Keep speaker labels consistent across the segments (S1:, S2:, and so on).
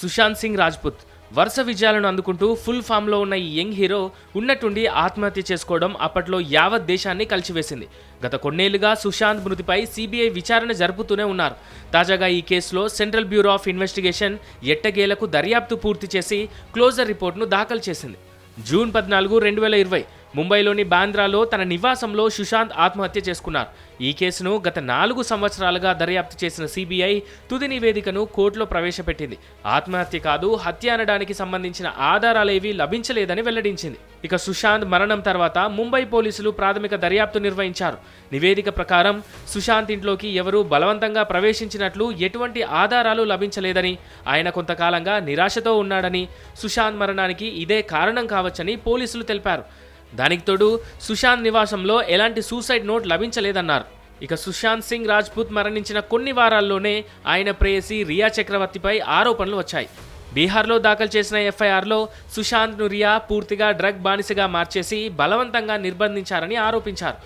S1: సుశాంత్ సింగ్ రాజ్పుత్. వరుస విజయాలను అందుకుంటూ ఫుల్ ఫామ్లో ఉన్న ఈ యంగ్ హీరో ఉన్నట్టుండి ఆత్మహత్య చేసుకోవడం అప్పట్లో యావత్ దేశాన్ని కలిచివేసింది గత కొన్నేళ్ళుగా సుశాంత్ మృతిపై సిబిఐ విచారణ జరుపుతూనే ఉన్నారు. తాజాగా ఈ కేసులో సెంట్రల్ బ్యూరో ఆఫ్ ఇన్వెస్టిగేషన్ ఎట్టగేలకు దర్యాప్తు పూర్తి చేసి క్లోజర్ రిపోర్ట్ను దాఖలు చేసింది. జూన్ పద్నాలుగు రెండు వేల ఇరవై ముంబైలోని బాంద్రాలో తన నివాసంలో సుశాంత్ ఆత్మహత్య చేసుకున్నారు. ఈ కేసును గత నాలుగు సంవత్సరాలుగా దర్యాప్తు చేసిన సిబిఐ తుది నివేదికను కోర్టులో ప్రవేశపెట్టింది. ఆత్మహత్య కాదు హత్య అనడానికి సంబంధించిన ఆధారాలేవీ లభించలేదని వెల్లడించింది. ఇక సుశాంత్ మరణం తర్వాత ముంబై పోలీసులు ప్రాథమిక దర్యాప్తు నిర్వహించారు. నివేదిక ప్రకారం సుశాంత్ ఇంట్లోకి ఎవరూ బలవంతంగా ప్రవేశించినట్లు ఎటువంటి ఆధారాలు లభించలేదని ఆయన కొంతకాలంగా నిరాశతో ఉన్నాడని సుశాంత్ మరణానికి ఇదే కారణం కావచ్చని పోలీసులు తెలిపారు. దానికి తోడు సుశాంత్ నివాసంలో ఎలాంటి సూసైడ్ నోట్ లభించలేదన్నారు. ఇక సుశాంత్ సింగ్ రాజ్పూత్ మరణించిన కొన్ని వారాల్లోనే ఆయన ప్రేయసి రియా చక్రవర్తిపై ఆరోపణలు వచ్చాయి. బీహార్లో దాఖలు చేసిన ఎఫ్ఐఆర్లో సుశాంత్ను రియా పూర్తిగా డ్రగ్ బానిసగా మార్చేసి బలవంతంగా నిర్బంధించారని ఆరోపించారు.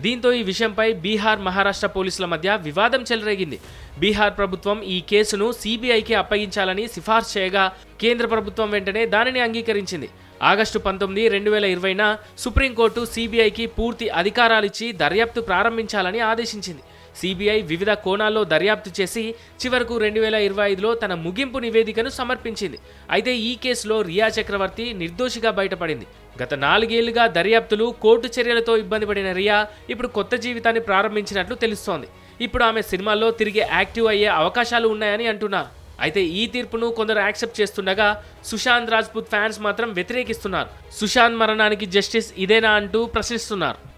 S1: దీంతో ఈ విషయంపై బీహార్ మహారాష్ట్ర పోలీసుల మధ్య వివాదం చెలరేగింది. బీహార్ ప్రభుత్వం ఈ కేసును సిబిఐకి అప్పగించాలని సిఫార్సు చేయగా కేంద్ర ప్రభుత్వం వెంటనే దానిని అంగీకరించింది. ఆగస్టు పంతొమ్మిది రెండు వేల ఇరవైన సుప్రీంకోర్టు సిబిఐకి పూర్తి అధికారాలిచ్చి దర్యాప్తు ప్రారంభించాలని ఆదేశించింది. సిబిఐ వివిధ కోణాల్లో దర్యాప్తు చేసి చివరకు రెండు వేల ఇరవై ఐదులో తన ముగింపు నివేదికను సమర్పించింది. అయితే ఈ కేసులో రియా చక్రవర్తి నిర్దోషిగా బయటపడింది. గత నాలుగేళ్ళుగా దర్యాప్తులు కోర్టు చర్యలతో ఇబ్బంది పడిన రియా ఇప్పుడు కొత్త జీవితాన్ని ప్రారంభించినట్లు తెలుస్తోంది. ఇప్పుడు ఆమె సినిమాల్లో తిరిగి యాక్టివ్ అయ్యే అవకాశాలు ఉన్నాయని అంటున్నారు. అయితే ఈ తీర్పును కొందరు యాక్సెప్ట్ చేస్తుండగా సుశాంత్ రాజ్పూత్ ఫ్యాన్స్ మాత్రం వ్యతిరేకిస్తున్నారు. సుశాంత్ మరణానికి జస్టిస్ ఇదేనా అంటూ ప్రశ్నిస్తున్నారు.